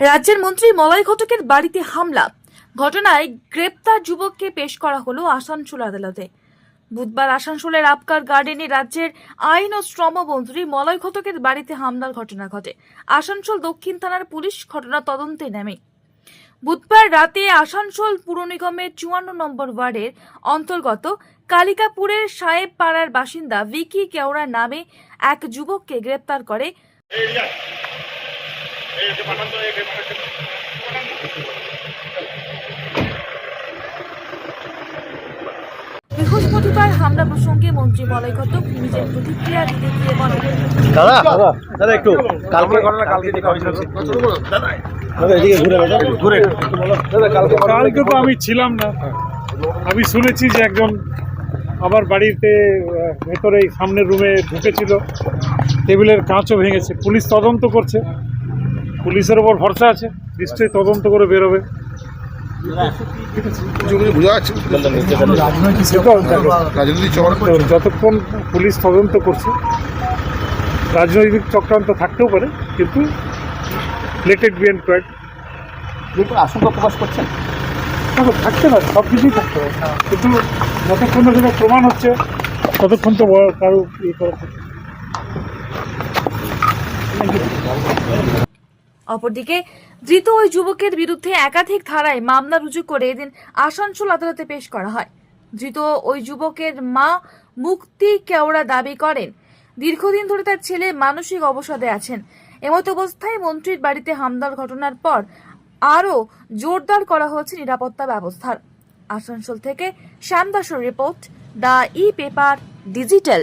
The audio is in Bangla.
রাজ্যের মন্ত্রী মলয় ঘটকের বাড়িতে হামলা। ঘটনায় গ্রেপ্তার যুবককে পেশ করা হলো আসানসোল আদালতে। বুধবার আসানসোলের আপকার গার্ডেনে রাজ্যের আইন ও শ্রম মন্ত্রী মলয় ঘটকের বাড়িতে হামলার ঘটনা ঘটে। আসানসোল দক্ষিণ থানার পুলিশ ঘটনা তদন্তে নেমে। বুধবার রাতে আসানসোল পুর নিগমের চুয়ান্ন নম্বর ওয়ার্ডের অন্তর্গত কালিকাপুরের সাহেব পাড়ার বাসিন্দা ভিকি কেওড়া নামে এক যুবককে গ্রেপ্তার করে। বৃহস্পতিবার হামলা প্রসঙ্গে মন্ত্রী ঘটক নিজের প্রতিক্রিয়া দিতে গিয়ে বলেন। দাদা দাদা একটু কালকে ঘটনা কালকে দেখা হয়েছিল দাদা এদিকে ঘুরে ঘুরে। দাদা কালকে কালকে তো আমি ছিলাম না। আমি শুনেছি যে একজন আমার বাড়িতে ভেতরে সামনের রুমে ঢুকেছিল। টেবিলের কাঁচও ভেঙেছে। পুলিশ তদন্ত করছে। পুলিশের ওপর ভরসা আছে। নিশ্চয়ই তদন্ত করে বেরোবে। যতক্ষণ পুলিশ তদন্ত করছে রাজনৈতিক চক্রান্ত থাকতেও পারে কিন্তু লেটেড বি এন্ড কোয়াইট আশঙ্কা প্রকাশ করছেন? থাকতে না সব কিছুই থাকতে হবে কিন্তু যতক্ষণ না সেটা প্রমাণ হচ্ছে ততক্ষণ তো বড় কারও ইয়ে করা অপরদিকে, ধৃত ওই যুবকের বিরুদ্ধে একাধিক ধারায় মামলা রুজু করে এদিন আসানসোল আদালতে পেশ করা হয়। ধৃত ওই যুবকের মা মুক্তি কেওড়া দাবি করেন, দীর্ঘদিন ধরে তার ছেলে মানসিক অবসাদে আছেন। এমত অবস্থায় মন্ত্রীর বাড়িতে হামলার ঘটনার পর আরও জোরদার করা হয়েছে নিরাপত্তা ব্যবস্থার। আসানসোল থেকে শ্যামদাসের report, the E paper digital.